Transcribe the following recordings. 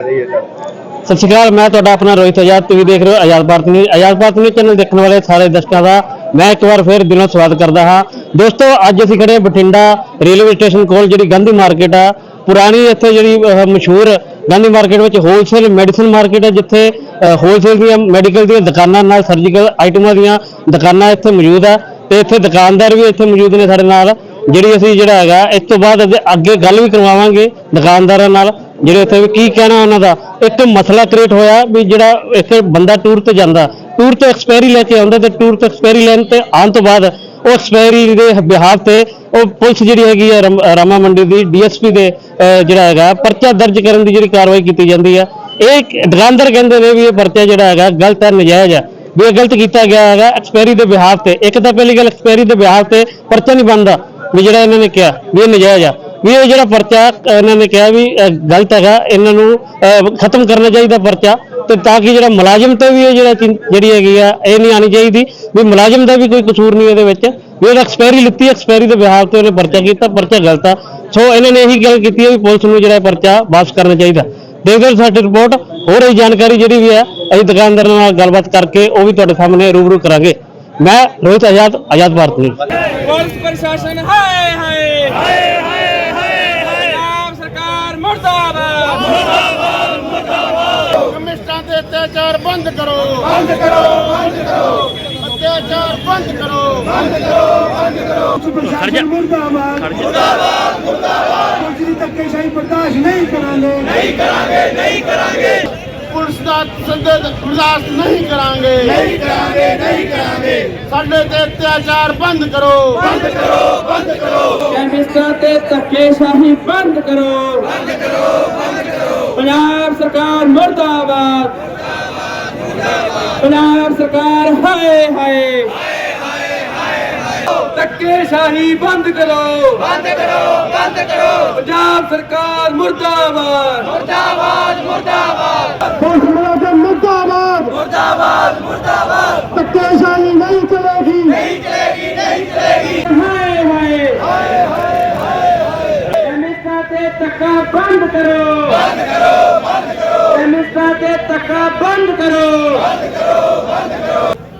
ਸਤਿ ਸ਼੍ਰੀ ਅਕਾਲ, ਮੈਂ ਤੁਹਾਡਾ ਆਪਣਾ ਰੋਹਿਤ ਆਜ਼ਾਦ ਤੁਸੀਂ ਦੇਖ ਰਹੇ ਹੋ, Azad Bharat news. Azad Bharat news channel ਦੇਖਣ ਵਾਲੇ ਸਾਰੇ ਦਰਸ਼ਕਾਂ ਦਾ ਮੈਂ ਇੱਕ ਵਾਰ ਫਿਰ ਦਿਲੋਂ ਸਵਾਗਤ ਕਰਦਾ ਹਾਂ। ਦੋਸਤੋ, ਅੱਜ ਅਸੀਂ ਖੜੇ ਬਠਿੰਡਾ ਰੇਲਵੇ ਸਟੇਸ਼ਨ ਕੋਲ, ਜਿਹੜੀ ਗਾਂਧੀ ਮਾਰਕੀਟ ਆ। ਪੁਰਾਣੀ ਇੱਥੇ ਜਿਹੜੀ ਮਸ਼ਹੂਰ ਗਾਂਧੀ ਮਾਰਕੀਟ ਵਿੱਚ ਹੋਲਸੇਲ ਮੈਡੀਸਨ ਮਾਰਕੀਟ ਹੈ, ਜਿੱਥੇ ਹੋਲਸੇਲ ਦੀਆਂ ਮੈਡੀਕਲ ਦੀਆਂ ਦੁਕਾਨਾਂ ਨਾਲ ਸਰਜੀਕਲ ਆਈਟਮਾਂ ਦੀਆਂ ਦੁਕਾਨਾਂ ਇੱਥੇ ਮੌਜੂਦ ਆ। ਤੇ ਇੱਥੇ ਦੁਕਾਨਦਾਰ ਵੀ ਇੱਥੇ ਮੌਜੂਦ ਨੇ ਸਾਡੇ ਨਾਲ। ਜਿਹੜੀ ਅਸੀਂ ਜਿਹੜਾ ਹੈਗਾ, ਇਸ ਤੋਂ ਬਾਅਦ ਅੱਗੇ- ਗੱਲ ਵੀ ਕਰਵਾਵਾਂਗੇ ਦੁਕਾਨਦਾਰਾਂ ਨਾਲ, ਜਿਹੜੇ ਉੱਥੇ ਵੀ ਕੀ ਕਹਿਣਾ ਉਹਨਾਂ ਦਾ। ਇੱਕ ਮਸਲਾ ਕ੍ਰੀਏਟ ਹੋਇਆ ਵੀ ਜਿਹੜਾ ਇੱਥੇ ਬੰਦਾ ਟੂਰ ਤੇ ਜਾਂਦਾ ਟੂਰ ਤੋਂ ਐਕਸਪਾਇਰੀ ਲੈ ਕੇ ਆਉਂਦਾ ਤੇ ਟੂਰ ਤੋਂ ਐਕਸਪਾਇਰੀ ਲੈਣ ਤੇ ਆਉਣ ਤੋਂ ਬਾਅਦ ਉਹ ਐਕਸਪਾਇਰੀ ਦੇ ਬਿਹਾਫ ਤੇ ਉਹ ਪੁਲਿਸ ਜਿਹੜੀ ਹੈਗੀ ਹੈ ਰਮ- ਰਾਮਾ ਮੰਡੀ ਦੀ ਡੀਐਸਪੀ ਦੇ ਜਿਹੜਾ ਹੈਗਾ, ਪਰਚਾ ਦਰਜ ਕਰਨ ਦੀ ਜਿਹੜੀ ਕਾਰਵਾਈ ਕੀਤੀ ਜਾਂਦੀ ਹੈ ਇਹ ਦੁਕਾਨਦਾਰ ਕਹਿੰਦੇ ਨੇ ਵੀ ਇਹ ਪਰਚਾ ਜਿਹੜਾ ਹੈਗਾ ਗਲਤ ਹੈ, ਨਜਾਇਜ਼ ਹੈ। ਵੀ ਇਹ ਗਲਤ ਕੀਤਾ ਗਿਆ ਹੈਗਾ ਐਕਸਪਾਇਰੀ ਦੇ ਬਿਹਾਫ ਤੇ। ਇੱਕ ਤਾਂ ਪਹਿਲੀ ਗੱਲ ਐਕਸਪਾਇਰੀ ਦੇ ਬਿਹਾਫ ਤੇ ਪਰਚਾ ਨਹੀਂ ਬਣਦਾ। ਵੀ ਜਿਹੜਾ ਇਹਨਾਂ ਨੇ ਕਿਹਾ ਵੀ ਇਹ ਨਜਾਇਜ਼ ਆ। ਵੀ ਇਹ ਜਿਹੜਾ ਪਰਚਾ ਇਹਨਾਂ ਨੇ ਕਿਹਾ ਵੀ ਅਹ, ਗਲਤ ਹੈਗਾ ਇਹਨਾਂ ਨੂੰ ਅਹ, ਖਤਮ ਕਰਨਾ ਚਾਹੀਦਾ ਪਰਚਾ। ਤੇ ਤਾਂ ਕਿ ਜਿਹੜਾ ਮੁਲਾਜ਼ਮ ਤੇ ਵੀ ਇਹ ਜਿਹੜਾ ਚੀਜ਼ ਜਿਹੜੀ ਹੈਗੀ ਆ ਇਹ ਨਹੀਂ ਆਣੀ ਚਾਹੀਦੀ। ਵੀ ਮੁਲਾਜ਼ਮ ਦਾ ਵੀ ਕੋਈ ਕਸੂਰ ਨਹੀਂ ਇਹਦੇ ਵਿੱਚ। ਵੀ ਉਹਨੇ ਐਕਸਪਾਇਰੀ ਲਿੱਤੀ ਐਕਸਪਾਇਰੀ ਦੇ ਵਿਹਾਰ ਤੇ ਉਹਨੇ ਪਰਚਾ ਕੀਤਾ ਪਰਚਾ ਗਲਤ ਆ। ਸੋ ਇਹਨਾਂ ਨੇ ਇਹੀ ਗੱਲ ਕੀਤੀ ਹੈ ਵੀ ਪੁਲਿਸ ਨੂੰ ਜਿਹੜਾ ਇਹ ਪਰਚਾ ਵਾਪਸ ਕਰਨਾ ਚਾਹੀਦਾ। ਦੇਖਦੇ ਹੋ ਸਾਡੀ ਰਿਪੋਰਟ। ਹੋਰ ਇਹ ਜਾਣਕਾਰੀ ਜਿਹੜੀ ਵੀ ਹੈ ਅਸੀਂ ਦੁਕਾਨਦਾਰਾਂ ਨਾਲ ਗੱਲਬਾਤ ਕਰਕੇ ਉਹ ਵੀ ਤੁਹਾਡੇ ਸਾਹਮਣੇ ਰੂਬਰੂ ਕਰਾਂਗੇ। ਮੈਂ ਰੋਹਿਤ ਆਜ਼ਾਦ ਆਜ਼ਾਦ ਭਾਰਤ ਨਿਊਜ਼ ਪੁਲਿਸ ਪ੍ਰਸ਼ਾਸਨ ਹਾਏ ਹਾਏ। ਹਾਏ ਹਾਏ ਹਾਏ ਪੰਜਾਬ ਸਰਕਾਰ ਮੁਰਦਾਬਾਦ। ਮੁਰਦਾਬਾਦ ਮੁਰਦਾਬਾਦ ਕਮਿਸਟਰਾਂ ਤੇ ਅਤਿਆਚਾਰ ਬੰਦ ਕਰੋ। ਬੰਦ ਕਰੋ ਬੰਦ ਕਰੋ। ਅਤਿਆਚਾਰ ਬੰਦ ਕਰੋ। ਬੰਦ ਕਰੋ ਬੰਦ ਕਰੋ। ਪ੍ਰਸ਼ਾਸਨ ਮੁਰਦਾਬਾਦ। ਮੁਰਦਾਬਾਦ ਮੁਰਦਾਬਾਦ। ਪੁਲਿਸ ਦੀ ਧੱਕੇਸ਼ਾਹੀ ਬਰਦਾਸ਼ਤ ਨਹੀਂ ਕਰਾਂਗੇ। ਨਹੀਂ ਕਰਾਂਗੇ ਨਹੀਂ ਕਰਾਂਗੇ। ਪੁਲਿਸ ਦਾ ਸੰਦੇਸ਼ ਬਰਦਾਸ਼ਤ ਨਹੀਂ ਕਰਾਂਗੇ। ਨਹੀਂ ਕਰਾਂਗੇ ਨਹੀਂ ਕਰਾਂਗੇ। ਸਾਡੇ ਤੇ ਅਤਿਆਚਾਰ ਬੰਦ ਕਰੋ। ਬੰਦ ਕਰੋ ਬੰਦ ਕਰੋ। ਕੈਮਿਸਟਰਾਂ ਤੇ ਧੱਕੇਸ਼ਾਹੀ ਬੰਦ ਕਰੋ। ਬੰਦ ਕਰੋ ਬੰਦ ਕਰੋ। ਪੰਜਾਬ ਸਰਕਾਰ ਮੁਰਦਾਬਾਦ। ਪੰਜਾਬ ਸਰਕਾਰ ਹਾਏ ਹਾਏ। ਧੱਕੇਸ਼ਾਹੀ ਬੰਦ ਕਰੋ। ਬੰਦ ਕਰੋ ਬੰਦ ਕਰੋ। ਪੰਜਾਬ ਸਰਕਾਰ ਮੁਰਦਾਬਾਦ। ਮੁਰਦਾਬਾਦ ਮੁਰਦਾਬਾਦ। ਪੁਲਿਸ ਮੁਲਾਜ਼ਮ ਮੁਰਦਾਬਾਦ। ਮੁਰਦਾਬਾਦ ਮੁਰਦਾਬਾਦ। ਧੱਕੇਸ਼ਾਹੀ ਨਹੀਂ ਚਲੇਗੀ। ਨਹੀਂ ਹਾਏ ਹਾਏ। ਹਾਏ ਹਾਏ ਕੈਮਿਸਟਰਾਂ ਤੇ ਧੱਕਾ ਬੰਦ ਕਰੋ। ਬੰਦ ਕਰੋ ਬੰਦ ਕਰੋ। ਕੈਮਿਸਟਰਾਂ ਤੇ ਧੱਕਾ ਬੰਦ ਕਰੋ।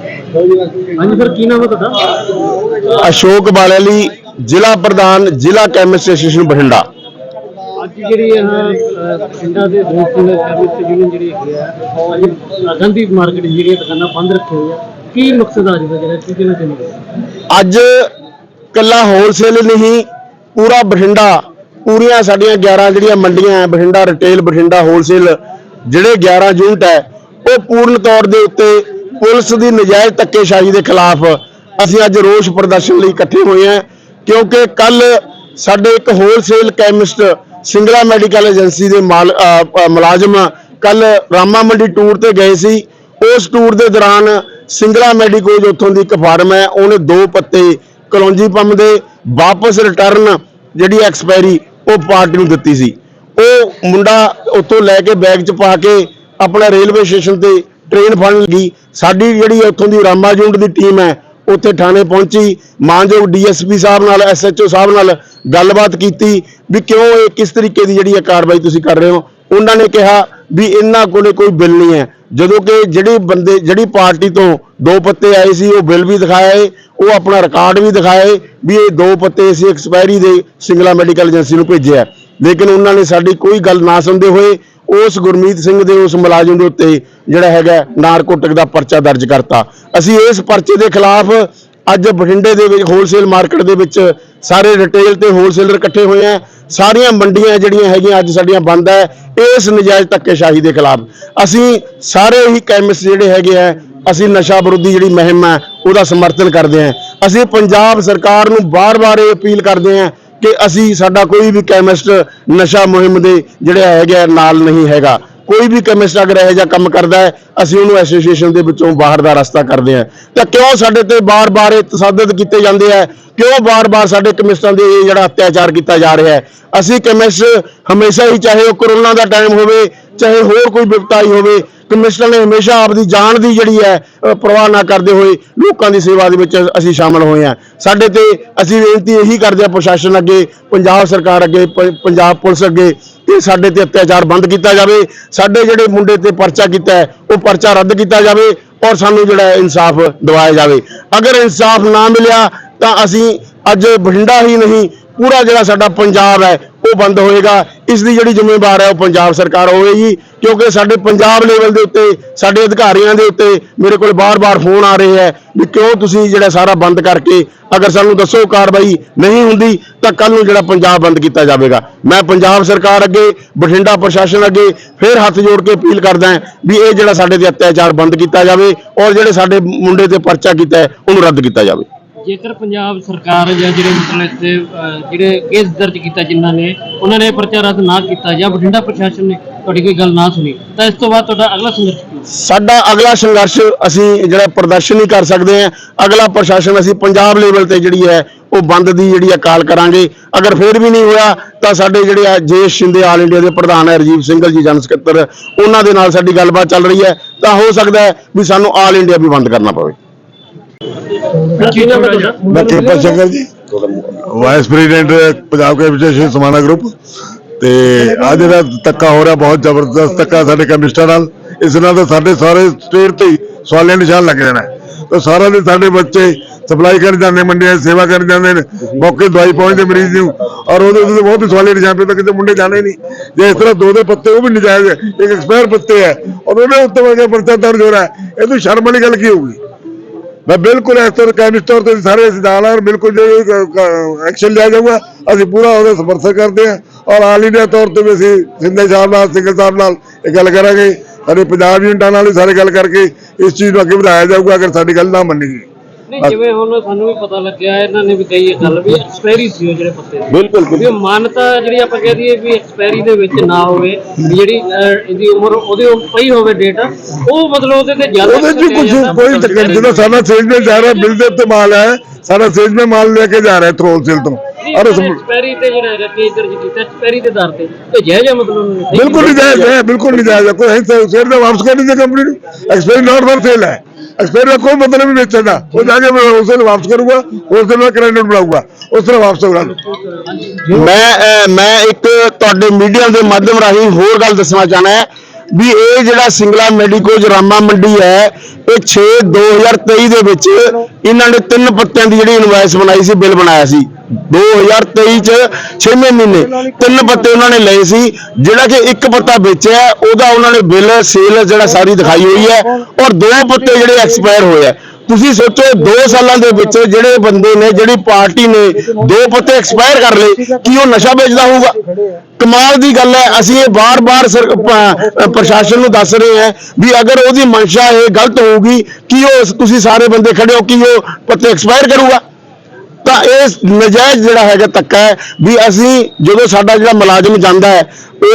ਹਾਂਜੀ ਸਰ ਕੀ ਨਾਮ ਹੈ ਤੁਹਾਡਾ? ਅਸ਼ੋਕ ਬਾਲੇਲੀ ਜ਼ਿਲ੍ਹਾ ਪ੍ਰਧਾਨ ਜ਼ਿਲ੍ਹਾ ਕੈਮਿਸਟ ਐਸੋਸੀਏਸ਼ਨ ਬਠਿੰਡਾ। ਅੱਜ ਜਿਹੜੀ ਇਹ ਪਿੰਡਾਂ ਦੇ ਦੋਸਤਾਂ ਦੇ ਸਰਵਿਸ ਯੂਨੀਅਨ ਜਿਹੜੀ ਹੈਗੀ ਆ ਅੱਜ ਗਾਂਧੀ ਮਾਰਕੀਟ ਜਿਹੜੀ ਦੁਕਾਨਾਂ ਬੰਦ ਰੱਖੀ ਹੋਈ ਆ ਕੀ ਮਕਸਦ ਆ ਜਿਹਦਾ ਜਿਹੜਾ ਕੀ ਚਾਹੁੰਦੇ ਹੋ? ਅੱਜ ਕੱਲਾ ਹੋਲਸੇਲ ਨਹੀਂ ਪੂਰਾ ਬਠਿੰਡਾ ਪੂਰੀਆਂ ਸਾਡੀਆਂ 11 ਜਿਹੜੀਆਂ ਮੰਡੀਆਂ ਹੈ ਬਠਿੰਡਾ ਰਿਟੇਲ ਬਠਿੰਡਾ ਹੋਲਸੇਲ ਜਿਹੜੇ 11 ਯੂਨਿਟ ਹੈ ਉਹ ਪੂਰਨ ਤੌਰ ਦੇ ਉੱਤੇ ਪੁਲਿਸ ਦੀ ਨਜਾਇਜ਼ ਧੱਕੇਸ਼ਾਹੀ ਦੇ ਖਿਲਾਫ ਅਸੀਂ ਅੱਜ ਰੋਸ ਪ੍ਰਦਰਸ਼ਨ ਲਈ ਇਕੱਠੇ ਹੋਏ ਹਾਂ, ਕਿਉਂਕਿ ਕੱਲ ਸਾਡੇ ਇੱਕ wholesale chemist Singla medical agency ਦੇ ਮਾਲ- ਮੁਲਾਜ਼ਮ ਕੱਲ ਰਾਮਾ ਮੰਡੀ ਟੂਰ ਤੇ ਗਏ ਸੀ। ਉਸ ਟੂਰ ਦੇ ਦੌਰਾਨ ਸਿੰਗਲਾ ਮੈਡੀਕੋਜ ਉੱਥੋਂ ਦੀ ਇੱਕ ਫਾਰਮ ਹੈ, ਉਹਨੇ ਦੋ ਪੱਤੇ ਕਲੌਂਜੀ ਪੰਮ ਦੇ ਵਾਪਸ ਰਿਟਰਨ ਜਿਹੜੀ ਐਕਸਪਾਇਰੀ ਉਹ ਪਾਰਟੀ ਨੂੰ ਦਿੱਤੀ ਸੀ। ਉਹ ਮੁੰਡਾ ਉੱਥੋਂ ਲੈ ਕੇ ਬੈਗ 'ਚ ਪਾ ਕੇ ਆਪਣਾ ਰੇਲਵੇ ਸਟੇਸ਼ਨ ਤੇ ਟ੍ਰੇਨ ਫੜਨ ਲੱਗੀ ਸਾਡੀ ਜਿਹੜੀ ਉੱਥੋਂ ਦੀ ਰਾਮਾ ਜੁੰਡ ਦੀ ਟੀਮ ਹੈ, ਉੱਥੇ ਥਾਣੇ ਪਹੁੰਚੀ। ਮਾਨਯੋਗ ਡੀਐਸਪੀ ਸਾਹਿਬ ਨਾਲ, ਐਸਐਚਓ ਸਾਹਿਬ ਨਾਲ ਗੱਲਬਾਤ ਕੀਤੀ ਵੀ ਕਿਉਂ ਇਹ ਕਿਸ ਤਰੀਕੇ ਦੀ ਜਿਹੜੀ ਇਹ ਕਾਰਵਾਈ ਤੁਸੀਂ ਕਰ ਰਹੇ ਹੋ? ਉਹਨਾਂ ਨੇ ਕਿਹਾ ਵੀ ਇਹਨਾਂ ਕੋਲੇ ਕੋਈ ਬਿੱਲ ਨਹੀਂ ਹੈ। ਜਦੋਂ ਕਿ ਜਿਹੜੀ ਬੰਦੇ, ਜਿਹੜੀ ਪਾਰਟੀ ਤੋਂ ਦੋ ਪੱਤੇ ਆਏ ਸੀ, ਉਹ ਬਿੱਲ ਵੀ ਦਿਖਾਇਆ ਉਹ ਆਪਣਾ ਰਿਕਾਰਡ ਵੀ ਦਿਖਾਏ ਵੀ ਇਹ ਦੋ ਪੱਤੇ ਅਸੀਂ ਐਕਸਪਾਇਰੀ ਦੇ ਸਿੰਗਲਾ ਮੈਡੀਕਲ ਏਜੰਸੀ ਨੂੰ ਭੇਜਿਆ। ਲੇਕਿਨ ਉਹਨਾਂ ਨੇ ਸਾਡੀ ਕੋਈ ਗੱਲ ਨਾ ਸੁਣਦੇ ਹੋਏ। ਉਸ ਗੁਰਮੀਤ ਸਿੰਘ ਦੇ ਉਸ ਮੁਲਾਜ਼ਮ ਦੇ ਉੱਤੇ ਜਿਹੜਾ ਹੈਗਾ ਨਾਰਕੋਟਿਕ ਦਾ ਪਰਚਾ ਦਰਜ ਕਰਤਾ। ਅਸੀਂ ਇਸ ਪਰਚੇ ਦੇ ਖਿਲਾਫ ਅੱਜ ਬਠਿੰਡੇ ਦੇ ਵਿੱਚ ਹੋਲਸੇਲ ਮਾਰਕੀਟ ਦੇ ਵਿੱਚ ਸਾਰੇ ਰਿਟੇਲ ਤੇ ਹੋਲਸੇਲਰ ਇਕੱਠੇ ਹੋਏ ਆ। ਸਾਰੀਆਂ ਮੰਡੀਆਂ ਜਿਹੜੀਆਂ ਹੈਗੀਆਂ ਅੱਜ ਸਾਡੀਆਂ ਬੰਦ ਹੈ ਇਸ ਨਜਾਇਜ਼ ਧੱਕੇਸ਼ਾਹੀ ਦੇ ਖਿਲਾਫ ਅਸੀਂ ਸਾਰੇ ਹੀ ਕੈਮਿਸਟ ਜਿਹੜੇ ਹੈਗੇ ਆ, ਅਸੀਂ ਨਸ਼ਾ ਵਿਰੋਧੀ ਜਿਹੜੀ ਮੁਹਿੰਮ ਹੈ ਉਹਦਾ ਸਮਰਥਨ ਕਰਦੇ ਹਾਂ ਅਸੀਂ ਪੰਜਾਬ ਸਰਕਾਰ ਨੂੰ ਬਾਰ-ਬਾਰ ਇਹ ਅਪੀਲ ਕਰਦੇ ਹਾਂ ਕਿ ਅਸੀਂ ਸਾਡਾ ਕੋਈ ਵੀ ਕੈਮਿਸਟ ਨਸ਼ਾ ਮੁਹਿੰਮ ਦੇ ਜਿਹੜੇ ਹੈਗੇ ਆ, ਨਾਲ ਨਹੀਂ ਹੈਗਾ। ਕੋਈ ਵੀ ਕੈਮਿਸਟ ਅਗਰ ਇਹੋ ਜਿਹਾ ਕੰਮ ਕਰਦਾ ਹੈ, ਅਸੀਂ ਉਹਨੂੰ ਐਸੋਸੀਏਸ਼ਨ ਦੇ ਵਿੱਚੋਂ ਬਾਹਰ ਦਾ ਰਸਤਾ ਕਰਦੇ ਹਾਂ। ਤਾਂ ਕਿਉਂ ਸਾਡੇ ਤੇ ਬਾਰ-ਬਾਰ ਇਹ ਤਸੱਦਦ ਕੀਤੇ ਜਾਂਦੇ ਆ? ਕਿਉਂ ਬਾਰ-ਬਾਰ ਸਾਡੇ ਕੈਮਿਸਟਾਂ ਦੇ ਇਹ ਜਿਹੜਾ ਅਤਿਆਚਾਰ ਕੀਤਾ ਜਾ ਰਿਹਾ ਹੈ? ਅਸੀਂ ਕੈਮਿਸਟ ਹਮੇਸ਼ਾ ਹੀ ਚਾਹੇ ਉਹ ਕਰੋਨਾ ਦਾ ਟਾਈਮ ਹੋਵੇ, ਚਾਹੇ ਹੋਰ ਕੋਈ ਵਿਪਤਾ ਆਈ ਹੋਵੇ ਕਮਿਸ਼ਨਰ ਨੇ ਹਮੇਸ਼ਾ ਆਪਦੀ ਜਾਨ ਦੀ ਜਿਹੜੀ ਹੈ ਪਰਵਾਹ ਨਾ ਕਰਦੇ ਹੋਏ ਲੋਕਾਂ ਦੀ ਸੇਵਾ ਦੇ ਵਿੱਚ ਅਸੀਂ ਸ਼ਾਮਲ ਹੋਏ ਹਾਂ। ਸਾਡੇ ਤੇ ਅਸੀਂ ਬੇਨਤੀ ਇਹੀ ਕਰਦੇ ਹਾਂ ਪ੍ਰਸ਼ਾਸਨ ਅੱਗੇ, ਪੰਜਾਬ ਸਰਕਾਰ ਅੱਗੇ, ਪ- ਪੰਜਾਬ ਪੁਲਿਸ ਅੱਗੇ ਕਿ ਸਾਡੇ ਤੇ ਅਤਿਆਚਾਰ ਬੰਦ ਕੀਤਾ ਜਾਵੇ। ਸਾਡੇ ਜਿਹੜੇ ਮੁੰਡੇ ਤੇ ਪਰਚਾ ਕੀਤਾ ਹੈ, ਉਹ ਪਰਚਾ ਰੱਦ ਕੀਤਾ ਜਾਵੇ ਔਰ ਸਾਨੂੰ ਜਿਹੜਾ ਇਨਸਾਫ ਦਿਵਾਇਆ ਜਾਵੇ। ਅਗਰ ਇਨਸਾਫ ਨਾ ਮਿਲਿਆ ਤਾਂ ਅਸੀਂ ਅੱਜ ਬਠਿੰਡਾ ਹੀ ਨਹੀਂ, ਪੂਰਾ ਜਿਹੜਾ ਸਾਡਾ ਪੰਜਾਬ ਹੈ ਉਹ ਬੰਦ ਹੋਏਗਾ। ਇਸ ਦੀ ਜਿਹੜੀ ਜ਼ਿੰਮੇਵਾਰ ਹੈ ਉਹ ਪੰਜਾਬ ਸਰਕਾਰ ਹੋਵੇਗੀ ਕਿਉਂਕਿ ਸਾਡੇ ਪੰਜਾਬ ਲੈਵਲ ਦੇ ਉੱਤੇ, ਸਾਡੇ ਅਧਿਕਾਰੀਆਂ ਦੇ ਉੱਤੇ ਮੇਰੇ ਕੋਲ ਬਾਰ-ਬਾਰ ਫੋਨ ਆ ਰਹੇ ਹੈ ਵੀ ਕਿਉਂ ਤੁਸੀਂ ਜਿਹੜਾ ਸਾਰਾ ਬੰਦ ਕਰਕੇ, ਅਗਰ ਸਾਨੂੰ ਦੱਸੋ ਕਾਰਵਾਈ ਨਹੀਂ ਹੁੰਦੀ, ਤਾਂ ਕੱਲ ਨੂੰ ਜਿਹੜਾ ਪੰਜਾਬ ਬੰਦ ਕੀਤਾ ਜਾਵੇਗਾ। ਮੈਂ ਪੰਜਾਬ ਸਰਕਾਰ ਅੱਗੇ, ਬਠਿੰਡਾ ਪ੍ਰਸ਼ਾਸਨ ਅੱਗੇ ਫੇਰ ਹੱਥ ਜੋੜ ਕੇ ਅਪੀਲ ਕਰਦਾ ਵੀ ਇਹ ਜਿਹੜਾ ਸਾਡੇ ਤੇ ਅਤਿਆਚਾਰ ਬੰਦ ਕੀਤਾ ਜਾਵੇ ਔਰ ਜਿਹੜੇ ਸਾਡੇ ਮੁੰਡੇ ਤੇ ਪਰਚਾ ਕੀਤਾ ਉਹਨੂੰ ਰੱਦ ਕੀਤਾ ਜਾਵੇ। ਜੇਕਰ ਪੰਜਾਬ ਸਰਕਾਰ ਜਾਂ ਜਿਹੜੇ ਮਤਲਬ ਇੱਥੇ ਅਹ, ਜਿਹੜੇ ਕੇਸ ਦਰਜ ਕੀਤਾ ਜਿਨ੍ਹਾਂ ਨੇ ਉਹਨਾਂ ਨੇ ਪਰਚਾ ਰੱਦ ਨਾ ਕੀਤਾ ਜਾਂ ਬਠਿੰਡਾ ਪ੍ਰਸ਼ਾਸਨ ਨੇ ਤੁਹਾਡੀ ਕੋਈ ਗੱਲ ਨਾ ਸੁਣੀ ਤਾਂ ਇਸ ਤੋਂ ਬਾਅਦ ਤੁਹਾਡਾ ਅਗਲਾ ਸੰਘਰਸ਼ ਕੀ ਹੋਊ? ਸਾਡਾ ਅਗਲਾ ਸੰਘਰਸ਼ ਅਸੀਂ ਜਿਹੜਾ ਪ੍ਰਦਰਸ਼ਨ ਹੀ ਕਰ ਸਕਦੇ ਹਾਂ ਅਗਲਾ ਪ੍ਰਸ਼ਾਸਨ ਅਸੀਂ ਪੰਜਾਬ ਲੈਵਲ ਤੇ ਜਿਹੜੀ ਹੈ ਉਹ ਬੰਦ ਦੀ ਜਿਹੜੀ ਹੈ ਕਾਲ ਕਰਾਂਗੇ। ਅਗਰ ਫੇਰ ਵੀ ਨਹੀਂ ਹੋਇਆ ਤਾਂ ਸਾਡੇ ਜਿਹੜੇ ਆ ਜੇ ਸ਼ਿੰਦੇ ਆਲ ਇੰਡੀਆ ਦੇ ਪ੍ਰਧਾਨ ਹੈ ਰਜੀਵ ਸਿੰਘਲ ਜੀ ਜਨ ਸਕੱਤਰ ਉਹਨਾਂ ਦੇ ਨਾਲ ਸਾਡੀ ਗੱਲਬਾਤ ਚੱਲ ਰਹੀ ਹੈ। ਤਾਂ ਹੋ ਸਕਦਾ ਹੈ ਵੀ ਸਾਨੂੰ ਆਲ ਇੰਡੀਆ ਵੀ ਬੰਦ ਕਰਨਾ ਪਵੇ। ਕੀ ਨਾਮ ਹੈ ਤੁਹਾਡਾ ਮੈਂ ਕਿਰਪਾ ਸ਼ੰਕਰ ਜੀ। ਵਾਈਸ ਪ੍ਰੈਜ਼ੀਡੈਂਟ ਪੰਜਾਬ ਕੈਪੀਟੇਸ਼ਨ ਸਮਾਨਾ ਗਰੁੱਪ ਤੇ ਅੱਜ ਜਿਹੜਾ ਧੱਕਾ ਹੋ ਰਿਹਾ ਬਹੁਤ ਜ਼ਬਰਦਸਤ ਧੱਕਾ ਸਾਡੇ ਕਮਿਸਟਰ ਨਾਲ। ਇਸ ਨਾਲ ਤਾਂ ਸਾਡੇ ਸਾਰੇ ਸਟੇਟ ਤੇ ਹੀ ਸਵਾਲੀਆ ਨਿਸ਼ਾਨ ਲੱਗ ਜਾਣਾ। ਤਾਂ ਸਾਰਾ ਦੇ ਸਾਡੇ ਬੱਚੇ ਸਪਲਾਈ ਕਰਨ ਜਾਂਦੇ ਮੰਡੀਆਂ ਸੇਵਾ ਕਰਨ ਜਾਂਦੇ ਨੇ ਮੌਕੇ ਦਵਾਈ ਪਹੁੰਚਦੇ ਮਰੀਜ਼ ਨੂੰ। ਔਰ ਉਹਦੇ ਉੱਤੇ ਬਹੁਤ ਹੀ ਸਵਾਲੀਆ ਨਿਸ਼ਾਨ ਤਾਂ ਕਿਤੇ ਮੁੰਡੇ ਜਾਣੇ ਨਹੀਂ। ਜੇ ਇਸ ਤਰ੍ਹਾਂ ਦੋ ਦੇ ਪੱਤੇ ਉਹ ਵੀ ਨਜਾਇਜ਼ ਹੈ। ਇੱਕ ਐਕਸਪਾਇਰ ਪੱਤੇ ਹੈ। ਔਰ ਉਹਦੇ ਉੱਤੇ ਵਰਗਾ ਪਰਚਾ ਦਰਜ ਹੋ ਰਿਹਾ ਹੈ। ਇਹ ਤੋਂ ਸ਼ਰਮ ਵਾਲੀ ਗੱਲ ਕੀ ਹੋਊਗੀ? ਮੈਂ ਬਿਲਕੁਲ ਇਸ ਤਰ੍ਹਾਂ ਕੈਮਿਸਟ ਤੌਰ ਤੇ ਸਾਰੇ ਅਸੀਂ ਔਰ ਬਿਲਕੁਲ ਜੇ ਐਕਸ਼ਨ ਲਿਆ ਜਾਊਗਾ, ਅਸੀਂ ਪੂਰਾ ਉਹਦਾ ਸਮਰਥਨ ਕਰਦੇ ਹਾਂ। ਔਰ ਆਲ ਇੰਡੀਆ ਤੌਰ ਤੇ ਵੀ ਅਸੀਂ ਸਿੰਧੇ ਸਾਹਿਬ ਨਾਲ ਸਿੰਘਲ ਸਾਹਿਬ ਨਾਲ ਇਹ ਗੱਲ ਕਰਾਂਗੇ। ਸਾਡੇ ਪੰਜਾਬ ਯੂਨਿਟਾਂ ਨਾਲ ਵੀ ਸਾਰੇ ਗੱਲ ਕਰਕੇ ਇਸ ਚੀਜ਼ ਨੂੰ ਅੱਗੇ ਵਧਾਇਆ ਜਾਊਗਾ, ਅਗਰ ਸਾਡੀ ਗੱਲ ਨਾ ਮੰਨੀ ਗਈ ਨਹੀਂ ਜਿਵੇਂ ਹੁਣ ਸਾਨੂੰ ਵੀ ਪਤਾ ਲੱਗਿਆ ਇਹਨਾਂ ਨੇ ਵੀ ਕਹੀ ਇਹ ਗੱਲ ਵੀ ਐਕਸਪਾਇਰੀ ਸੀ ਉਹ ਜਿਹੜੇ ਪੱਤੇ ਦੀ। ਬਿਲਕੁਲ ਵੀ ਉਹ ਮਾਨਤਾ ਜਿਹੜੀ ਆਪਾਂ ਕਹਿ ਦਈਏ ਵੀ ਐਕਸਪਾਇਰੀ ਦੇ ਵਿੱਚ ਨਾ ਹੋਵੇ ਵੀ ਜਿਹੜੀ ਅਹ, ਇਹਦੀ ਉਮਰ ਉਹਦੇ ਉਹ ਪਈ ਹੋਵੇ ਡੇਟ ਉਹ ਮਤਲਬ ਉਹਦੇ ਤੇ ਜ਼ਿਆਦਾ ਉਹਦੇ ਚ ਕੁਝ ਕੋਈ ਚੱਕਰ ਨਹੀਂ। ਜਦੋਂ ਸਾਡਾ ਸੇਲਮੈਨ ਜਾ ਰਿਹਾ ਬਿਲ ਦੇ ਉੱਤੇ ਮਾਲ ਹੈ ਸਾਡਾ ਸੇਲਮੈਨ ਮਾਲ ਲੈ ਕੇ ਜਾ ਰਿਹਾ ਥਰੋਲ ਸੇਲ ਤੋਂ। ਔਰ ਉਸ ਐਕਸਪਾਇਰੀ ਤੇ ਜਿਹੜਾ ਹੈਗਾ ਕੇਸ ਦਰਜ ਕੀਤਾ ਐਕਸਪਾਇਰੀ ਦੇ ਦਰ ਤੇ। ਤੇ ਜਾਇਜ਼ ਹੈ ਮਤਲਬ ਉਹਨੂੰ? ਨਹੀਂ ਬਿਲਕੁਲ ਨਹੀਂ ਜਾਇਜ਼ ਹੈ ਬਿਲਕੁਲ ਨਹੀਂ ਜਾਇਜ਼ ਹੈ। ਕੋਈ ਹੈ ਸੇਲ ਦਾ ਵਾਪਸ ਕਰਨੀ ਚਾਹੀਦੀ ਕੰਪਨੀ ਨੂੰ। ਐਕਸਪਾਇਰੀ ਨਾਟ ਫॉर ਸੇਲ ਹੈ। ਫਿਰ ਦਾ ਕੋਈ ਮਤਲਬ ਨਹੀਂ ਵੇਚਣ ਦਾ ਉਹ ਜਾ ਕੇ ਉਸੇ ਨੂੰ ਵਾਪਸ ਕਰੂਗਾ, ਉਸੇ ਨੂੰ ਕ੍ਰੈਡਿਟ ਬਣਾਊਗਾ, ਉਸ ਤਰ੍ਹਾਂ ਵਾਪਸ ਹੋਗਾ ਮੈਂ ਮੈਂ ਇੱਕ ਤੁਹਾਡੇ ਮੀਡੀਆ ਦੇ ਮਾਧਿਅਮ ਰਾਹੀਂ ਹੋਰ ਗੱਲ ਦੱਸਣਾ ਚਾਹਣਾ ਹੈ ਵੀ ਇਹ ਜਿਹੜਾ ਸਿੰਗਲਾ ਮੈਡੀਕੋ ਜਰਾਮਾ ਮੰਡੀ ਹੈ, ਇਹ 6 2023 ਦੇ ਵਿੱਚ ਇਹਨਾਂ ਨੇ ਤਿੰਨ ਪੱਤਿਆਂ ਦੀ ਜਿਹੜੀ ਇਨਵਾਇਸ ਬਣਾਈ ਸੀ, ਬਿੱਲ ਬਣਾਇਆ ਸੀ। 2023 ਚ 6ਵੇਂ ਮਹੀਨੇ ਤਿੰਨ ਪੱਤੇ ਉਹਨਾਂ ਨੇ ਲਏ ਸੀ, ਜਿਹੜਾ ਕਿ ਇੱਕ ਪੱਤਾ ਵੇਚਿਆ ਉਹਦਾ ਉਹਨਾਂ ਨੇ ਬਿੱਲ ਸੇਲ ਜਿਹੜਾ ਸਾਰੀ ਦਿਖਾਈ ਹੋਈ ਹੈ ਔਰ ਦੋ ਪੱਤੇ ਜਿਹੜੇ ਐਕਸਪਾਇਰ ਹੋਏ ਆ ਤੁਸੀਂ ਸੋਚੋ 2 ਸਾਲਾਂ ਦੇ ਵਿੱਚ ਜਿਹੜੇ ਬੰਦੇ ਨੇ, ਜਿਹੜੀ ਪਾਰਟੀ ਨੇ ਦੋ ਪੱਤੇ ਐਕਸਪਾਇਰ ਕਰ ਲਏ, ਕੀ ਉਹ ਨਸ਼ਾ ਵੇਚਦਾ ਹੋਊਗਾ? ਕਮਾਲ ਦੀ ਗੱਲ ਹੈ, ਅਸੀਂ ਇਹ ਬਾਰ-ਬਾਰ ਸਰ- ਪ੍ਰਸ਼ਾਸਨ ਨੂੰ ਦੱਸ ਰਹੇ ਹਾਂ ਵੀ ਅਗਰ ਉਹਦੀ ਮਨਸ਼ਾ ਇਹ ਗਲਤ ਹੋਊਗੀ, ਕੀ ਉਹ ਤੁਸੀਂ ਸਾਰੇ ਬੰਦੇ ਖੜੇ ਹੋ, ਕੀ ਉਹ ਪੱਤੇ ਐਕਸਪਾਇਰ ਕਰੂਗਾ? ਤਾਂ ਇਹ ਨਜਾਇਜ਼ ਜਿਹੜਾ ਹੈਗਾ ਧੱਕਾ ਹੈ ਵੀ ਅਸੀਂ ਜਦੋਂ ਸਾਡਾ ਜਿਹੜਾ ਮੁਲਾਜ਼ਮ ਜਾਂਦਾ ਹੈ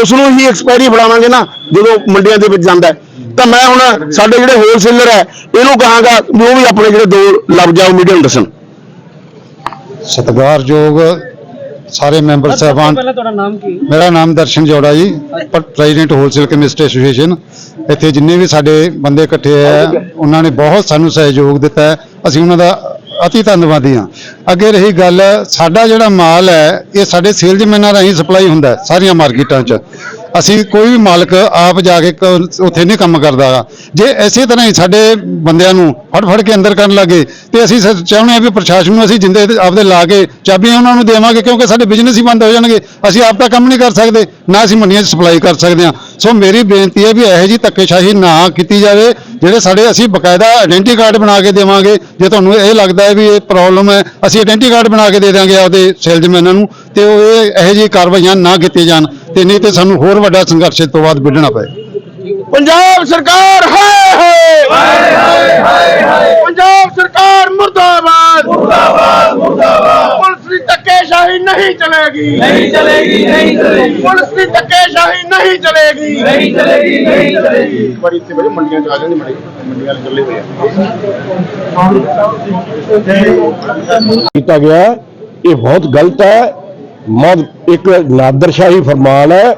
ਉਸ ਨੂੰ ਹੀ ਐਕਸਪਾਇਰੀ ਫੜਾਵਾਂਗੇ ਨਾ ਜਦੋਂ ਮੰਡੀਆਂ ਦੇ ਵਿੱਚ ਜਾਂਦਾ ਹੈ। ਤਾਂ ਮੈਂ ਹੁਣ ਸਾਡੇ ਜਿਹੜੇ ਹੋਲਸੇਲਰ ਹੈ ਇਹਨੂੰ ਕਹਾਂਗਾ ਵੀ ਉਹ ਵੀ ਆਪਣੇ ਜਿਹੜੇ ਦੋ ਲੱਭ ਜਾਓ ਮੀਡੀਅਮ ਦੱਸਣ। ਸਤਿਕਾਰਯੋਗ ਸਾਰੇ ਮੈਂਬਰ ਸਾਹਿਬਾਨ ਪਹਿਲਾਂ ਤੁਹਾਡਾ ਨਾਮ ਕੀ? ਹੈ? ਮੇਰਾ ਨਾਮ ਦਰਸ਼ਨ ਜੋੜਾ ਜੀ ਪ੍ਰੈਜ਼ੀਡੈਂਟ ਹੋਲਸੇਲ ਕੈਮਿਸਟ ਐਸੋਸੀਏਸ਼ਨ। ਇੱਥੇ ਜਿੰਨੇ ਵੀ ਸਾਡੇ ਬੰਦੇ ਇਕੱਠੇ ਆ ਉਹਨਾਂ ਨੇ ਬਹੁਤ ਸਾਨੂੰ ਸਹਿਯੋਗ ਦਿੱਤਾ ਹੈ। ਅਸੀਂ ਉਹਨਾਂ ਦਾ ਅਤੀ ਧੰਨਵਾਦੀ ਹਾਂ। ਅੱਗੇ ਰਹੀ ਗੱਲ, ਸਾਡਾ ਜਿਹੜਾ ਮਾਲ ਹੈ, ਇਹ ਸਾਡੇ ਸੇਲਜ਼ਮੈਨਾਂ ਰਾਹੀਂ ਸਪਲਾਈ ਹੁੰਦਾ ਸਾਰੀਆਂ ਮਾਰਕੀਟਾਂ 'ਚ। ਅਸੀਂ ਕੋਈ ਵੀ ਮਾਲਕ ਆਪ ਜਾ ਕੇ ਉੱਥੇ ਨਹੀਂ ਕੰਮ ਕਰਦਾ ਗਾ। ਜੇ ਐਸੇ ਤਰ੍ਹਾਂ ਹੀ ਸਾਡੇ ਬੰਦਿਆਂ ਨੂੰ ਫੜ ਫੜ ਕੇ ਅੰਦਰ ਕਰਨ ਲੱਗੇ, ਤੇ ਅਸੀਂ ਸ- ਚਾਹੁੰਦੇ ਹਾਂ ਵੀ ਪ੍ਰਸ਼ਾਸਨ ਨੂੰ ਅਸੀਂ ਜਿੰਦੇ ਆਪਦੇ ਲਾ ਕੇ ਚਾਬੀਆਂ ਉਹਨਾਂ ਨੂੰ ਦੇਵਾਂਗੇ, ਕਿਉਂਕਿ ਸਾਡੇ ਬਿਜ਼ਨਸ ਹੀ ਬੰਦ ਹੋ ਜਾਣਗੇ। ਅਸੀਂ ਆਪ ਤਾਂ ਕੰਮ ਨਹੀਂ ਕਰ ਸਕਦੇ, ਨਾ ਅਸੀਂ ਮੰਡੀਆਂ 'ਚ ਸਪਲਾਈ ਕਰ ਸਕਦੇ ਹਾਂ। ਸੋ ਮੇਰੀ ਬੇਨਤੀ ਹੈ ਵੀ ਇਹੋ ਜੀ ਧੱਕੇਸ਼ਾਹੀ ਨਾ ਕੀਤੀ ਜਾਵੇ। ਜਿਹੜੇ ਸਾਡੇ ਅਸੀਂ ਬਕਾਇਦਾ ਆਇਡੈਂਟੀ ਕਾਰਡ ਬਣਾ ਕੇ ਦੇਵਾਂਗੇ, ਜੇ ਤੁਹਾਨੂੰ ਇਹ ਲੱਗਦਾ ਹੈ ਵੀ ਇਹ ਪ੍ਰੋਬਲਮ ਹੈ, ਅਸੀਂ ਆਇਡੈਂਟੀ ਕਾਰਡ ਬਣਾ ਕੇ ਦੇ ਦਾਂਗੇ ਆਪਦੇ ਸੇਲਜ਼ਮੈਨਾਂ ਨੂੰ, ਤੇ ਉਹ ਇਹ ਇਹੋ ਜਿਹੀ ਕਾਰਵਾਈਆਂ ਨਾ ਕੀਤੀਆਂ ਜਾਣ, ਤੇ ਨਹੀਂ ਤੇ ਸਾਨੂੰ ਹੋਰ ਵੱਡਾ ਸੰਘਰਸ਼ ਤੋਂ ਬਾਅਦ ਵਿੱਢਣਾ ਪਏ। ਪੰਜਾਬ ਸਰਕਾਰ ਹਾਏ ਹਾਏ ਪੰਜਾਬ ਸਰਕਾਰ ਮੁਰਦਾਬਾਦ ਮੁਰਦਾਬਾਦ ਮੁਰਦਾਬਾਦ ਪੁਲਿਸ ਦੀ ਧੱਕੇਸ਼ਾਹੀ ਨਹੀਂ ਚਲੇਗੀ ਨਹੀਂ ਚਲੇਗੀ ਨਹੀਂ ਚਲੇਗੀ ਪੁਲਿਸ ਦੀ ਧੱਕੇਸ਼ਾਹੀ ਧੱਕੇਸ਼ਾਹੀ ਨਹੀਂ ਚਲੇਗੀ ਨਹੀਂ ਚਲੇਗੀ ਨਹੀਂ ਚਲੇਗੀ ਇੱਕ ਵਾਰੀ ਇੱਥੇ ਬੜੇ ਮੰਡੀਆਂ ਚ ਆ ਜਾਂਦੇ ਮੰਡੀ ਮੰਡੀਆਂ ਵਾਲੇ ਚੱਲੇ ਹੋਏ ਆ ਕੀਤਾ ਗਿਆ ਹੈ, ਇਹ ਬਹੁਤ ਗਲਤ ਹੈ ਮੌਤ ਇੱਕ ਨਾਦਰਸ਼ਾਹੀ ਫਰਮਾਨ ਹੈ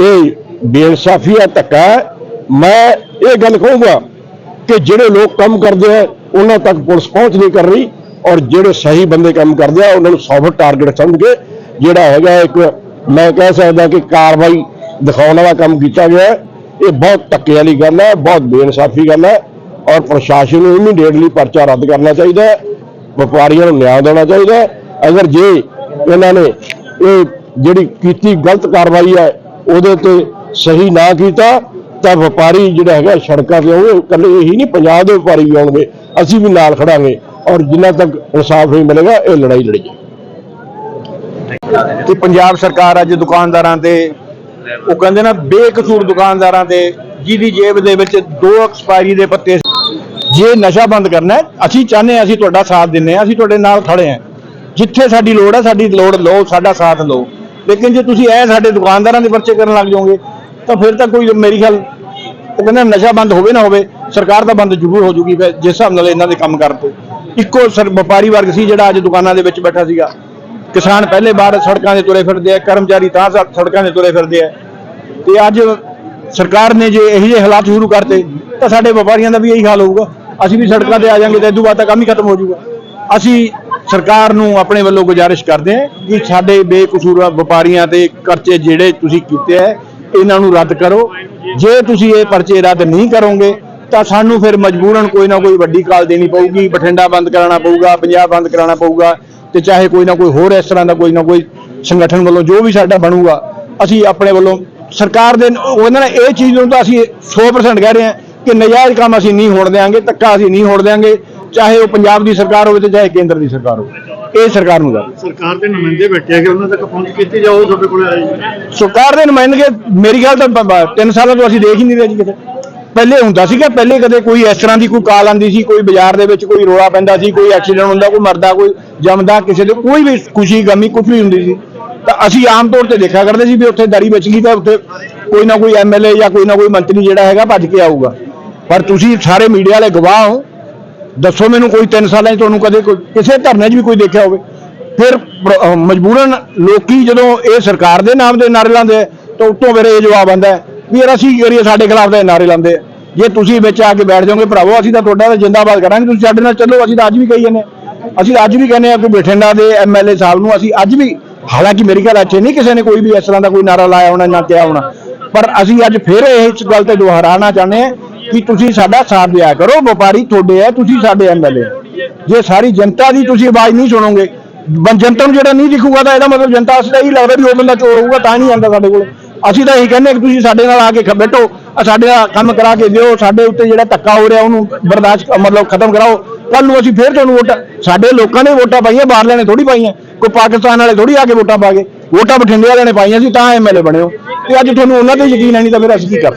ਇਹ ਬੇਇਨਸਾਫੀ ਆ ਧੱਕਾ ਹੈ। ਮੈਂ ਇਹ ਗੱਲ ਕਹੂੰਗਾ ਕਿ ਜਿਹੜੇ ਲੋਕ ਕੰਮ ਕਰਦੇ ਆ, ਉਹਨਾਂ ਤੱਕ ਪੁਲਿਸ ਪਹੁੰਚ ਨਹੀਂ ਕਰ ਰਹੀ ਔਰ ਜਿਹੜੇ ਸਹੀ ਬੰਦੇ ਕੰਮ ਕਰਦੇ ਆ, ਉਹਨਾਂ ਨੂੰ ਸੌਫਟ ਟਾਰਗੇਟ ਸਮਝ ਕੇ ਜਿਹੜਾ ਹੈਗਾ ਇੱਕ ਮੈਂ ਕਹਿ ਸਕਦਾ ਕਿ ਕਾਰਵਾਈ ਦਿਖਾਉਣ ਵਾਲਾ ਕੰਮ ਕੀਤਾ ਗਿਆ ਇਹ ਬਹੁਤ ਧੱਕੇ ਵਾਲੀ ਗੱਲ ਹੈ, ਬਹੁਤ ਬੇਇਨਸਾਫੀ ਗੱਲ ਹੈ ਔਰ ਪ੍ਰਸ਼ਾਸਨ ਨੂੰ ਇਮੀਡੀਏਟਲੀ ਪਰਚਾ ਰੱਦ ਕਰਨਾ ਚਾਹੀਦਾ ਹੈ, ਵਪਾਰੀਆਂ ਨੂੰ ਨਿਆਂ ਦੇਣਾ ਚਾਹੀਦਾ ਹੈ। ਅਗਰ ਜੇ ਇਹਨਾਂ ਨੇ ਇਹ ਜਿਹੜੀ ਕੀਤੀ ਗਲਤ ਕਾਰਵਾਈ ਹੈ, ਉਹਦੇ ਤੇ ਸਹੀ ਨਾ ਕੀਤਾ, ਤਾਂ ਵਪਾਰੀ ਜਿਹੜਾ ਹੈਗਾ ਸੜਕਾਂ ਤੇ ਆਉਣਗੇ, ਇਕੱਲੇ ਇਹੀ ਨਹੀਂ, ਪੰਜਾਬ ਦੇ ਵਪਾਰੀ ਵੀ ਆਉਣਗੇ, ਅਸੀਂ ਵੀ ਨਾਲ ਖੜਾਂਗੇ, ਔਰ ਜਿੰਨਾ ਤੱਕ ਇਨਸਾਫ ਨਹੀਂ ਮਿਲੇਗਾ, ਇਹ ਲੜਾਈ ਲੜੀ ਤੇ ਪੰਜਾਬ ਸਰਕਾਰ ਅੱਜ ਦੁਕਾਨਦਾਰਾਂ ਤੇ, ਉਹ ਕਹਿੰਦੇ ਨਾ, ਬੇਕਸੂਰ ਦੁਕਾਨਦਾਰਾਂ ਤੇ, ਜਿਹਦੀ ਜੇਬ ਦੇ ਵਿੱਚ ਦੋ ਐਕਸਪਾਇਰੀ ਦੇ ਪੱਤੇ ਜੇ ਨਸ਼ਾ ਬੰਦ ਕਰਨਾ ਅਸੀਂ ਚਾਹੁੰਦੇ ਹਾਂ, ਅਸੀਂ ਤੁਹਾਡਾ ਸਾਥ ਦਿੰਨੇ ਹਾਂ, ਅਸੀਂ ਤੁਹਾਡੇ ਨਾਲ ਖੜੇ ਹਾਂ। ਜਿੱਥੇ ਸਾਡੀ ਲੋੜ ਹੈ, ਸਾਡੀ ਲੋੜ ਲਓ, ਸਾਡਾ ਸਾਥ ਲਓ। ਲੇਕਿਨ ਜੇ ਤੁਸੀਂ ਇਹ ਸਾਡੇ ਦੁਕਾਨਦਾਰਾਂ ਦੇ ਪਰਚੇ ਕਰਨ ਲੱਗ ਜਾਓਗੇ ਤਾਂ ਫਿਰ ਤਾਂ ਕੋਈ ਮੇਰੀ ਖਿਆਲ ਉਹ ਕਹਿੰਦਾ ਨਸ਼ਾ ਬੰਦ ਹੋਵੇ ਨਾ ਹੋਵੇ, ਸਰਕਾਰ ਦਾ ਬੰਦ ਜ਼ਰੂਰ ਹੋ ਜੂਗੀ, ਫਿਰ ਜਿਸ ਹਿਸਾਬ ਨਾਲ ਇਹਨਾਂ ਦੇ ਕੰਮ ਕਰਨ ਤੇ ਇੱਕੋ ਸਰ ਵਪਾਰੀ ਵਰਗ ਸੀ ਜਿਹੜਾ ਅੱਜ ਦੁਕਾਨਾਂ ਦੇ ਵਿੱਚ ਬੈਠਾ ਸੀਗਾ। ਕਿਸਾਨ ਪਹਿਲੇ ਬਾਹਰ ਸੜਕਾਂ ਦੇ ਤੁਰੇ ਫਿਰਦੇ ਆ, ਕਰਮਚਾਰੀ ਤਾਂ ਸ- ਸੜਕਾਂ ਦੇ ਤੁਰੇ ਫਿਰਦੇ ਆ। ਤੇ ਅੱਜ ਸਰਕਾਰ ਨੇ ਜੇ ਇਹੋ ਜਿਹੇ ਹਾਲਾਤ ਸ਼ੁਰੂ ਕਰਤੇ, ਤਾਂ ਸਾਡੇ ਵਪਾਰੀਆਂ ਦਾ ਵੀ ਇਹੀ ਹਾਲ ਹੋਊਗਾ। ਅਸੀਂ ਵੀ ਸੜਕਾਂ ਤੇ ਆ ਜਾਾਂਗੇ ਤੇ ਇਦੋਂ ਬਾਅਦ ਤਾਂ ਕੰਮ ਹੀ ਖਤਮ ਹੋ ਜਾਊਗਾ ਅਸੀਂ ਸਰਕਾਰ ਨੂੰ ਆਪਣੇ ਵੱਲੋਂ ਗੁਜ਼ਾਰਿਸ਼ ਕਰਦੇ ਹਾਂ ਕਿ ਸਾਡੇ ਬੇਕਸੂਰ ਵਪਾਰੀਆਂ ਤੇ ਕਰਚੇ ਜਿਹੜੇ ਤੁਸੀਂ ਕੀਤੇ ਆ ਇਹਨਾਂ ਨੂੰ ਰੱਦ ਕਰੋ। ਜੇ ਤੁਸੀਂ ਇਹ ਪਰਚੇ ਰੱਦ ਨਹੀਂ ਕਰੋਗੇ, ਤਾਂ ਸਾਨੂੰ ਫਿਰ ਮਜਬੂਰਨ ਕੋਈ ਨਾ ਕੋਈ ਵੱਡੀ ਕਾਲ ਦੇਣੀ ਪਊਗੀ, ਬਠਿੰਡਾ ਬੰਦ ਕਰਾਉਣਾ ਪਊਗਾ, ਪੰਜਾਬ ਬੰਦ ਕਰਾਉਣਾ ਪਊਗਾ, ਤੇ ਚਾਹੇ ਕੋਈ ਨਾ ਕੋਈ ਹੋਰ ਇਸ ਤਰ੍ਹਾਂ ਦਾ ਕੋਈ ਨਾ ਕੋਈ ਸੰਗਠਨ ਵੱਲੋਂ ਜੋ ਵੀ ਸਾਡਾ ਬਣੂਗਾ, ਅਸੀਂ ਆਪਣੇ ਵੱਲੋਂ ਸਰਕਾਰ ਦੇ ਉਹਨਾਂ ਨੇ ਇਹ ਚੀਜ਼ ਨੂੰ ਤਾਂ ਅਸੀਂ 100% ਕਹਿ ਰਹੇ ਹਾਂ ਕਿ ਨਜਾਇਜ਼ ਕੰਮ ਅਸੀਂ ਨਹੀਂ ਹੋਣ ਦੇਵਾਂਗੇ ਧੱਕਾ ਅਸੀਂ ਨਹੀਂ ਹੋਣ ਦੇਵਾਂਗੇ ਚਾਹੇ ਉਹ ਪੰਜਾਬ ਦੀ ਸਰਕਾਰ ਹੋਵੇ ਤੇ ਚਾਹੇ ਕੇਂਦਰ ਦੀ ਸਰਕਾਰ ਹੋਵੇ। ਇਹ ਸਰਕਾਰ ਨੂੰ ਗੱਲ ਸਰਕਾਰ ਦੇ ਨੁਮਾਇੰਦੇ ਬੈਠੇ ਆ ਕਿ ਉਹਨਾਂ ਤੱਕ ਪਹੁੰਚ ਕੀਤੀ ਜਾਓ ਤੁਹਾਡੇ ਕੋਲ ਆਏ ਸਰਕਾਰ ਦੇ ਨੁਮਾਇੰਦਗੇ ਮੇਰੀ ਗੱਲ ਤਾਂ ਤਿੰਨ ਸਾਲਾਂ ਤੋਂ ਅਸੀਂ ਦੇਖ ਹੀ ਨਹੀਂ ਰਹੇ ਜੀ ਕਿਤੇ। ਪਹਿਲੇ ਹੁੰਦਾ ਸੀਗਾ ਪਹਿਲੇ ਕਦੇ ਕੋਈ ਇਸ ਤਰ੍ਹਾਂ ਦੀ ਕੋਈ ਕਾਲ ਆਂਦੀ ਸੀ ਕੋਈ ਬਾਜ਼ਾਰ ਦੇ ਵਿੱਚ ਕੋਈ ਰੋਲਾ ਪੈਂਦਾ ਸੀ ਕੋਈ ਐਕਸੀਡੈਂਟ ਹੁੰਦਾ ਕੋਈ ਮਰਦਾ ਕੋਈ ਜੰਮਦਾ ਕਿਸੇ ਦੇ ਕੋਈ ਵੀ ਖੁਸ਼ੀ ਗਮੀ ਕੁਝ ਵੀ ਹੁੰਦੀ ਸੀ। ਤਾਂ ਅਸੀਂ ਆਮ ਤੌਰ ਤੇ ਦੇਖਿਆ ਕਰਦੇ ਸੀ ਵੀ ਉੱਥੇ ਦਰੀ ਬਚ ਗਈ ਤਾਂ ਉੱਥੇ ਕੋਈ ਨਾ ਕੋਈ ਐਮਐਲਏ ਜਾਂ ਕੋਈ ਨਾ ਕੋਈ ਮੰਤਰੀ ਜਿਹੜਾ ਹੈਗਾ ਭੱਜ ਕੇ ਆਊਗਾ। ਪਰ ਤੁਸੀਂ ਸਾਰੇ ਮੀਡੀਆ ਵਾਲੇ ਗਵਾਹ ਹੋ ਦੱਸੋ ਮੈਨੂੰ ਕੋਈ 3 ਸਾਲਾਂ 'ਚ ਤੁਹਾਨੂੰ ਕਦੇ ਕੋਈ ਕਿਸੇ ਧਰਨੇ 'ਚ ਵੀ ਕੋਈ ਦੇਖਿਆ ਹੋਵੇ? ਫਿਰ ਮਜਬੂਰਨ ਲੋਕੀ ਜਦੋਂ ਇਹ ਸਰਕਾਰ ਦੇ ਨਾਮ ਦੇ ਨਾਰੇ ਲਾਉਂਦੇ ਆ, ਤਾਂ ਉੱਤੋਂ ਫਿਰ ਇਹ ਜਵਾਬ ਆਉਂਦਾ ਵੀ ਯਾਰ ਅਸੀਂ ਕੀ ਸਾਡੇ ਖਿਲਾਫ ਦੇ ਨਾਰੇ ਲਾਉਂਦੇ ਜੇ ਤੁਸੀਂ ਵਿੱਚ ਆ ਕੇ ਬੈਠ ਜਾਓਗੇ ਭਰਾਵੋ ਅਸੀਂ ਤਾਂ ਤੁਹਾਡਾ ਤਾਂ ਜਿੰਦਾਬਾਦ ਕਰਾਂਗੇ। ਤੁਸੀਂ ਸਾਡੇ ਨਾਲ ਚੱਲੋ ਅਸੀਂ ਤਾਂ ਅੱਜ ਵੀ ਕਹੀ ਜਾਂਦੇ ਅਸੀਂ ਅੱਜ ਵੀ ਕਹਿੰਦੇ ਆ ਕਿ ਬਠਿੰਡਾ ਦੇ ਐਮਐਲਏ ਸਾਹਿਬ ਨੂੰ ਅਸੀਂ ਅੱਜ ਵੀ ਹਾਲਾਂਕਿ ਮੇਰੀ ਗੱਲ ਅੱਛੇ ਨਹੀਂ ਕਿਸੇ ਨੇ ਕੋਈ ਵੀ ਇਸ ਤਰ੍ਹਾਂ ਦਾ ਕੋਈ ਨਾਰਾ ਲਾਇਆ ਹੋਣਾ ਨਾ ਕਿਹਾ ਹੋਣਾ ਪਰ ਅਸੀਂ ਅੱਜ ਫਿਰ ਇਸ ਗੱਲ ਤੇ ਦੁਹਰਾਉਣਾ ਚਾਹੁੰਦੇ ਹਾਂ ਕਿ ਤੁਸੀਂ ਸਾਡਾ ਸਾਥ ਦਿਆ ਕਰੋ, ਵਪਾਰੀ ਤੁਹਾਡੇ ਆ ਤੁਸੀਂ ਸਾਡੇ ਐਮਐਲਏ ਜੇ ਸਾਰੀ ਜਨਤਾ ਦੀ ਤੁਸੀਂ ਆਵਾਜ਼ ਨਹੀਂ ਸੁਣੋਗੇ ਜਨਤਾ ਨੂੰ ਜਿਹੜਾ ਨਹੀਂ ਦਿਖੂਗਾ ਤਾਂ ਇਹਦਾ ਮਤਲਬ ਜਨਤਾ ਅਸਲ ਇਹੀ ਲੱਗਦਾ ਵੀ ਉਹ ਬੰਦਾ ਚੋਰ ਹੋਊਗਾ, ਤਾਂ ਨਹੀਂ ਆਉਂਦਾ ਸਾਡੇ ਕੋਲ। ਅਸੀਂ ਤਾਂ ਇਹੀ ਕਹਿੰਦੇ ਹਾਂ ਕਿ ਤੁਸੀਂ ਸਾਡੇ ਨਾਲ ਆ ਕੇ ਬੈਠੋ ਸਾਡੇ ਨਾਲ ਕੰਮ ਕਰਾ ਕੇ ਦਿਓ, ਸਾਡੇ ਉੱਤੇ ਜਿਹੜਾ ਧੱਕਾ ਹੋ ਰਿਹਾ ਉਹਨੂੰ ਬਰਦਾਸ਼ਤ ਮਤਲਬ ਖਤਮ ਕਰਾਓ। ਕੱਲ ਨੂੰ ਅਸੀਂ ਫੇਰ ਤੁਹਾਨੂੰ ਵੋਟਾਂ, ਸਾਡੇ ਲੋਕਾਂ ਨੇ ਵੋਟਾਂ ਪਾਈਆਂ, ਬਾਹਰਲਿਆਂ ਨੇ ਥੋੜੀ ਪਾਈਆਂ, ਕੋਈ ਪਾਕਿਸਤਾਨ ਵਾਲੇ ਥੋੜੀ ਆ ਕੇ ਵੋਟਾਂ ਪਾ ਗਏ ਵੋਟਾਂ ਬਠਿੰਡੇ ਵਾਲਿਆਂ ਨੇ ਪਾਈਆਂ ਸੀ, ਤਾਂ ਐਮਐਲਏ ਬਣੇ ਹੋ। ਤੇ ਅੱਜ ਤੁਹਾਨੂੰ ਉਹਨਾਂ ਤੇ ਯਕੀਨ ਹੈ ਨਹੀਂ ਤਾਂ ਫਿਰ ਅਸੀਂ ਕੀ ਕਰ